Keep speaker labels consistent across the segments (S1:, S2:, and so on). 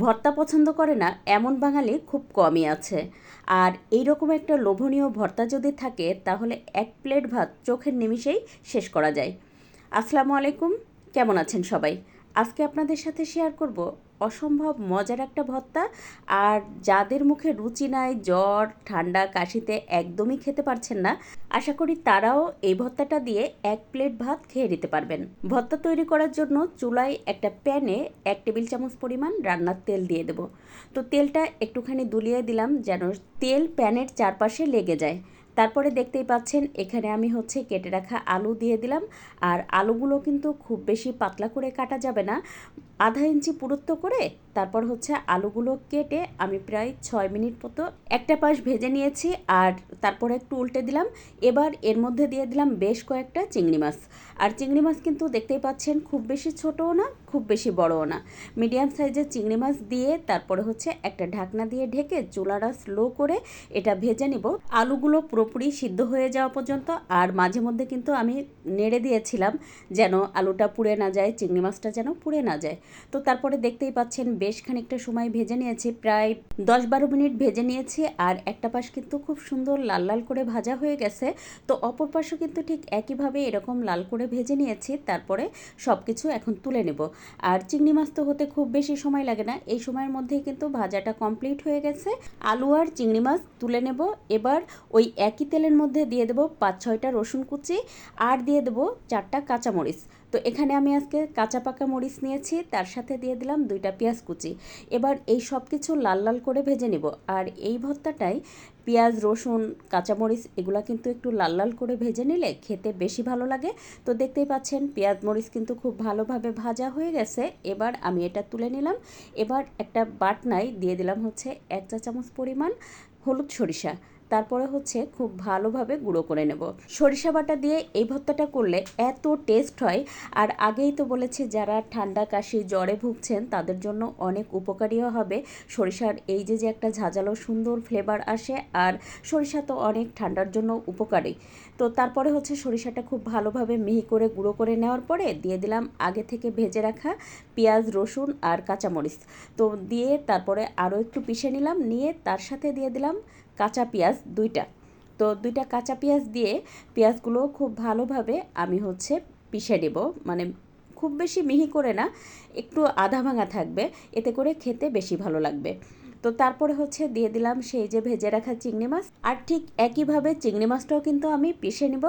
S1: ভর্তা পছন্দ করে না, এমন বাঙালি খুব কমই আছে। আর এই রকম একটা লোভনীয় ভর্তা যদি থাকে, তাহলে এক প্লেট ভাত চোখের নিমিষেই শেষ করা যায়। আসসালামু আলাইকুম, কেমন আছেন সবাই? আজকে আপনাদের সাথে শেয়ার করব অসম্ভব মজার একটা ভর্তা। আর যাদের মুখে রুচি নাই, জ্বর, ঠান্ডা, কাশিতে একদমই খেতে পারছেন না, আশা করি তারাও এই ভর্তাটা দিয়ে এক প্লেট ভাত খেয়ে নিতে পারবেন। ভর্তা তৈরি করার জন্য চুলায় একটা প্যানে এক টেবিল চামচ পরিমাণ রান্নার তেল দিয়ে দেব। তো তেলটা একটুখানি দুলিয়ে দিলাম যেন তেল প্যানের চারপাশে লেগে যায়। তারপরে দেখতেই পাচ্ছেন, এখানে আমি হচ্ছে কেটে রাখা আলু দিয়ে দিলাম। আর আলুগুলো কিন্তু খুব বেশি পাতলা করে কাটা যাবে না। আধা ইঞ্চি পুরুত্ব করে তারপর হচ্ছে আলুগুলো কেটে আমি প্রায় ছয় মিনিট মতো একটা পাশ ভেজে নিয়েছি আর তারপরে একটু উল্টে দিলাম। এবার এর মধ্যে দিয়ে দিলাম বেশ কয়েকটা চিংড়ি মাছ। আর চিংড়ি মাছ কিন্তু দেখতেই পাচ্ছেন খুব বেশি ছোটও না, খুব বেশি বড়ও না। মিডিয়াম সাইজের চিংড়ি মাছ দিয়ে তারপরে হচ্ছে একটা ঢাকনা দিয়ে ঢেকে চুলাটা স্লো করে এটা ভেজে নিব। আলুগুলো পুরোপুরি সিদ্ধ হয়ে যাওয়া পর্যন্ত আর মাঝে মধ্যে কিন্তু আমি নেড়ে দিয়েছিলাম যেন আলুটা পুড়ে না যায়, চিংড়ি মাছটা যেন পুড়ে না যায়। তো তারপরে দেখতেই পাচ্ছেন বেশ খানিকটা সময় ভেজে নিয়েছি, প্রায় দশ বারো মিনিট ভেজে নিয়েছি আর একটা পাশ কিন্তু খুব সুন্দর লাল লাল করে ভাজা হয়ে গেছে। তো অপর পাশও কিন্তু ঠিক একইভাবে এরকম লাল করে ভেজে নিয়েছি, তারপরে সব কিছু এখন তুলে নেব। আর চিংড়ি মাছ তো হতে খুব বেশি সময় লাগে না, এই সময়ের মধ্যেই কিন্তু ভাজাটা কমপ্লিট হয়ে গেছে। আলু আর চিংড়ি মাছ তুলে নেব, এবার ওই একই তেলের মধ্যে দিয়ে দেবো পাঁচ ছয়টা রসুন কুচি আর দিয়ে দেবো চারটা কাঁচামরিচ। তো এখানে আমি আজকে কাঁচা পাকা মরিচ নিয়েছি, তার সাথে দিয়ে দিলাম দুইটা পেঁয়াজ কুচি। এবার এই সব কিছু লাল লাল করে ভেজে নেব। আর এই ভর্তাটাই পেঁয়াজ, রসুন, কাঁচামরিচ এগুলো কিন্তু একটু লাল লাল করে ভেজে নিলে খেতে বেশি ভালো লাগে। তো দেখতেই পাচ্ছেন, পেঁয়াজ, মরিচ কিন্তু খুব ভালোভাবে ভাজা হয়ে গেছে। এবার আমি এটা তুলে নিলাম। এবার একটা বাটনায় দিয়ে দিলাম হচ্ছে এক চা চামচ পরিমাণ হলুদ সরিষা। তারপরে হচ্ছে খুব ভালোভাবে গুঁড়ো করে নেব। সরিষা বাটা দিয়ে এই ভর্তাটা করলে এত টেস্ট হয়। আর আগেই তো বলেছি, যারা ঠান্ডা কাশি, জ্বরে ভুগছেন, তাদের জন্য অনেক উপকারীও হবে। সরিষার এই যে যে একটা ঝাঁঝালো সুন্দর ফ্লেভার আসে, আর সরিষা তো অনেক ঠান্ডার জন্য উপকারী। তো তারপরে হচ্ছে সরিষাটা খুব ভালোভাবে মিহি করে গুঁড়ো করে নেওয়ার পরে দিয়ে দিলাম আগে থেকে ভেজে রাখা পেঁয়াজ, রসুন আর কাঁচামরিচ। তো দিয়ে তারপরে আরও একটু পিষে নিলাম, নিয়ে তার সাথে দিয়ে দিলাম কাঁচা পেঁয়াজ দুইটা। তো দুইটা কাঁচা পেঁয়াজ দিয়ে পেঁয়াজগুলো খুব ভালোভাবে আমি হচ্ছে পিষে নেব। মানে খুব বেশি মিহি করে না, একটু আধা ভাঙা থাকবে। এতে করে খেতে বেশি ভালো লাগবে। তো তারপরে হচ্ছে দিয়ে দিলাম সেই যে ভেজে রাখা চিংড়ি মাছ। আর ঠিক একইভাবে চিংড়ি মাছটাও কিন্তু আমি পিষে নিব।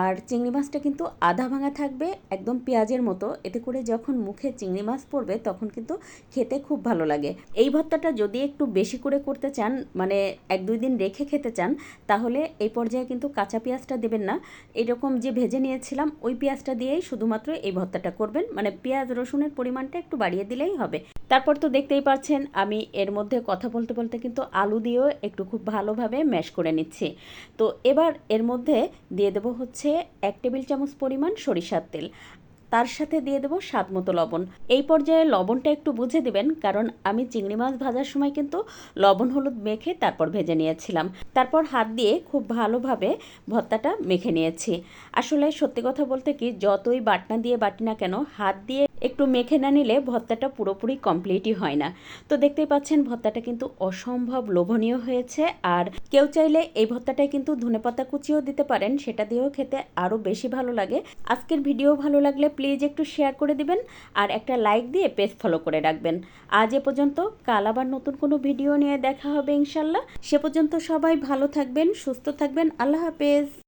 S1: আর চিংড়ি মাছটা কিন্তু আধা ভাঙা থাকবে, একদম পেঁয়াজের মতো। এতে করে যখন মুখে চিংড়ি মাছ পড়বে তখন কিন্তু খেতে খুব ভালো লাগে। এই ভর্তাটা যদি একটু বেশি করে করতে চান মানে এক দুই দিন রেখে খেতে চান, তাহলে এই পর্যায়ে কিন্তু কাঁচা পেঁয়াজটা দেবেন না। এরকম যে ভেজে নিয়েছিলাম, ওই পেঁয়াজটা দিয়েই শুধুমাত্র এই ভর্তাটা করবেন। মানে পেঁয়াজ রসুনের পরিমাণটা একটু বাড়িয়ে দিলেই হবে। তারপর তো দেখতেই পাচ্ছেন, আমি এর মধ্যে কথা বলতে বলতে কিন্তু আলু দিয়েও একটু খুব ভালোভাবে ম্যাশ করে নিচ্ছি। তো এবার এর মধ্যে দিয়ে দেবো হচ্ছে এক টেবিল চামচ পরিমাণ সরিষার তেল। তার সাথে দিয়ে দেবো স্বাদ মতো লবণ। এই পর্যায়ে লবণটা একটু বুঝে দিবেন, কারণ আমি চিংড়ি মাছ ভাজার সময় কিন্তু লবণ, হলুদ মেখে তারপর ভেজে নিয়েছিলাম। তারপর হাত দিয়ে খুব ভালোভাবে ভর্তাটা মেখে নিয়েছি। আসলে সত্যি কথা বলতে কি, যতই বাটনা দিয়ে বাটি না কেন, হাত দিয়ে একটু মেখে না নিলে ভর্তাটা পুরোপুরি কমপ্লিটই হয় না। তো দেখতেই পাচ্ছেন ভর্তাটা কিন্তু অসম্ভব লোভনীয় হয়েছে। আর কেউ চাইলে এই ভর্তাটায় কিন্তু ধনেপাতা কুচিও দিতে পারেন, সেটা দিয়েও খেতে আরও বেশি ভালো লাগে। আজকের ভিডিও ভালো লাগলে প্লিজ একটু শেয়ার করে দিবেন আর একটা লাইক দিয়ে পেজ ফলো করে রাখবেন। আজ এ পর্যন্ত, কাল আবার নতুন কোনো ভিডিও নিয়ে দেখা হবে ইনশাল্লাহ। সে পর্যন্ত সবাই ভালো থাকবেন, সুস্থ থাকবেন, আল্লাহ হাফেজ।